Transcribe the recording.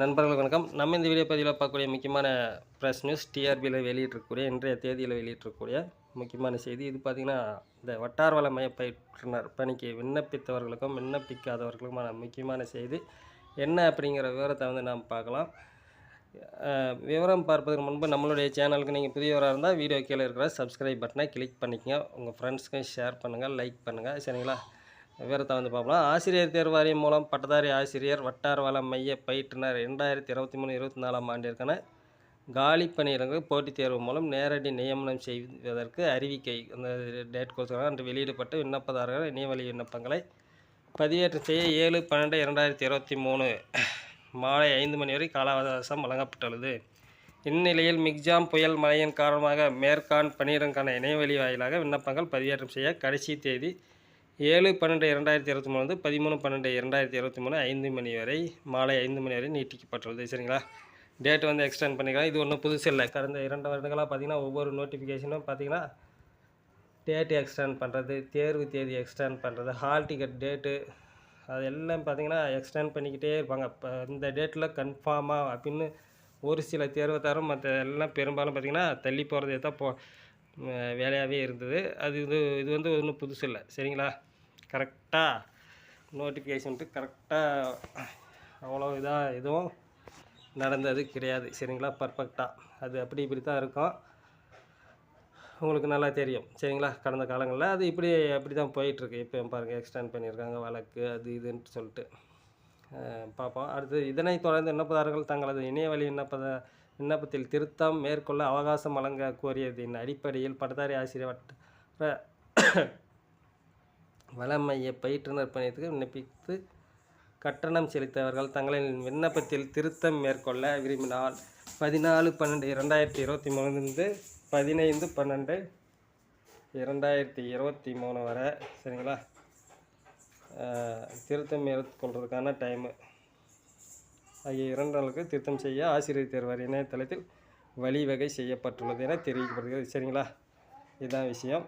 நண்பர்களுக்கு வணக்கம். நம்ம இந்த வீடியோ பதிவில் பார்க்கக்கூடிய முக்கியமான ப்ரெஸ் நியூஸ் டிஆர்பியில் வெளியிட்டிருக்கக்கூடிய இன்றைய தேதியில் வெளியிட்டிருக்கக்கூடிய முக்கியமான செய்தி. இது பார்த்திங்கன்னா இந்த வட்டார வள மைய பயிற்றுனர் பணிக்கு விண்ணப்பித்தவர்களுக்கும் விண்ணப்பிக்காதவர்களுக்குமான முக்கியமான செய்தி என்ன அப்படிங்கிற விவரத்தை வந்து நாம் பார்க்கலாம். விவரம் பார்ப்பதற்கு முன்பு நம்மளுடைய சேனலுக்கு நீங்கள் புதியவராக இருந்தால் வீடியோ கீழே இருக்கிற சப்ஸ்கிரைப் பட்டனை கிளிக் பண்ணிக்கங்க. உங்கள் ஃப்ரெண்ட்ஸ்க்கும் ஷேர் பண்ணுங்கள் லைக் பண்ணுங்கள் சரிங்களா? விவரத்தை வந்து பார்க்கலாம் ஆசிரியர் தேர்வு வாரியம் மூலம் பட்டதாரி ஆசிரியர் வட்டார வள மைய பயிற்றுனர் ரெண்டாயிரத்தி இருபத்தி மூணு இருபத்தி நாலாம் ஆண்டிற்கான காலி பணியிடங்கள் போட்டித் தேர்வு மூலம் நேரடி நியமனம் செய்வதற்கு அறிவிக்கை அந்த டேட் கொடுத்துருக்காங்க அன்று வெளியிடப்பட்ட விண்ணப்பதாரர்கள் இணையவழி விண்ணப்பங்களை பதிவேற்றம் செய்ய ஏழு பன்னெண்டு இரண்டாயிரத்தி இருபத்தி மூணு மாலை ஐந்து மணி வரை கால அவகாசம் வழங்கப்பட்டுள்ளது. இந்நிலையில் மிக்ஜாம் புயல் மழையின் காரணமாக மேற்கான் பணியிடங்கான இணையவழி வாயிலாக விண்ணப்பங்கள் பதிவேற்றம் செய்ய கடைசி தேதி ஏழு பன்னெண்டு இரண்டாயிரத்தி இருபத்தி மூணு வந்து பதிமூணு பன்னெண்டு இரண்டாயிரத்தி இருபத்தி மூணு ஐந்து மணி வரை மாலை ஐந்து மணி வரை நீட்டிக்கப்பட்டுள்ளது. சரிங்களா? டேட் வந்து எக்ஸ்டெண்ட் பண்ணிக்கலாம். இது ஒன்றும் புதுசு இல்லை. கடந்த இரண்டு வருடங்களாக பார்த்தீங்கன்னா ஒவ்வொரு நோட்டிஃபிகேஷனும் பார்த்தீங்கன்னா டேட்டு எக்ஸ்டெண்ட் பண்ணுறது தேர்வு தேதி எக்ஸ்டெண்ட் பண்ணுறது ஹால் டிக்கெட் டேட்டு அது எல்லாம் பார்த்தீங்கன்னா எக்ஸ்டெண்ட் பண்ணிக்கிட்டே இருப்பாங்க. இப்போ இந்த டேட்டில் கன்ஃபார்மாக அப்படின்னு ஒரு சில தேர்வை தரும் மற்ற எல்லாம் பெரும்பாலும் பார்த்திங்கன்னா தள்ளி போகிறதே தான் போ வேலையாகவே இருந்தது. அது இது இது வந்து ஒன்றும் புதுசு இல்லை. சரிங்களா? கரெக்டாக நோட்டிஃபிகேஷன்ட்டு கரெக்டாக அவ்வளோ இதாக எதுவும் நடந்தது கிடையாது. சரிங்களா? பர்ஃபெக்டாக அது அப்படி இப்படி தான் இருக்கும். உங்களுக்கு நல்லா தெரியும். சரிங்களா? கடந்த காலங்களில் அது இப்படி அப்படி தான் போயிட்டுருக்கு. இப்போ பாருங்கள் எக்ஸ்டெண்ட் பண்ணியிருக்காங்க வழக்கு அது இதுன்ட்டு சொல்லிட்டு. பார்ப்போம். அடுத்து இதனை தொடர்ந்து விண்ணப்பதாரர்கள் தங்களது இணையவழி விண்ணப்பத விண்ணப்பத்தில் திருத்தம் மேற்கொள்ள அவகாசம் வழங்க கோரியதின் அடிப்படையில் பட்டதாரி ஆசிரியர் வட்ட வளமைய பயிற்றுனர் பணியத்துக்கு விண்ணப்பித்து கட்டணம் செலுத்தவர்கள் தங்களின் விண்ணப்பத்தில் திருத்தம் மேற்கொள்ள விரும்பினால் பதினாலு பன்னெண்டு இரண்டாயிரத்தி இருபத்தி மூணுலேருந்து பதினைந்து பன்னெண்டு இரண்டாயிரத்தி இருபத்தி மூணு வரை சரிங்களா? திருத்தம் மேற்கொள்வதற்கான டைமு. ஆகிய இரண்டு நாளுக்கு திருத்தம் செய்ய ஆசிரியர் தேர்வார் இணையதளத்தில் வழிவகை செய்யப்பட்டுள்ளது என தெரிவிக்கப்படுகிறது சரிங்களா? இதுதான் விஷயம்.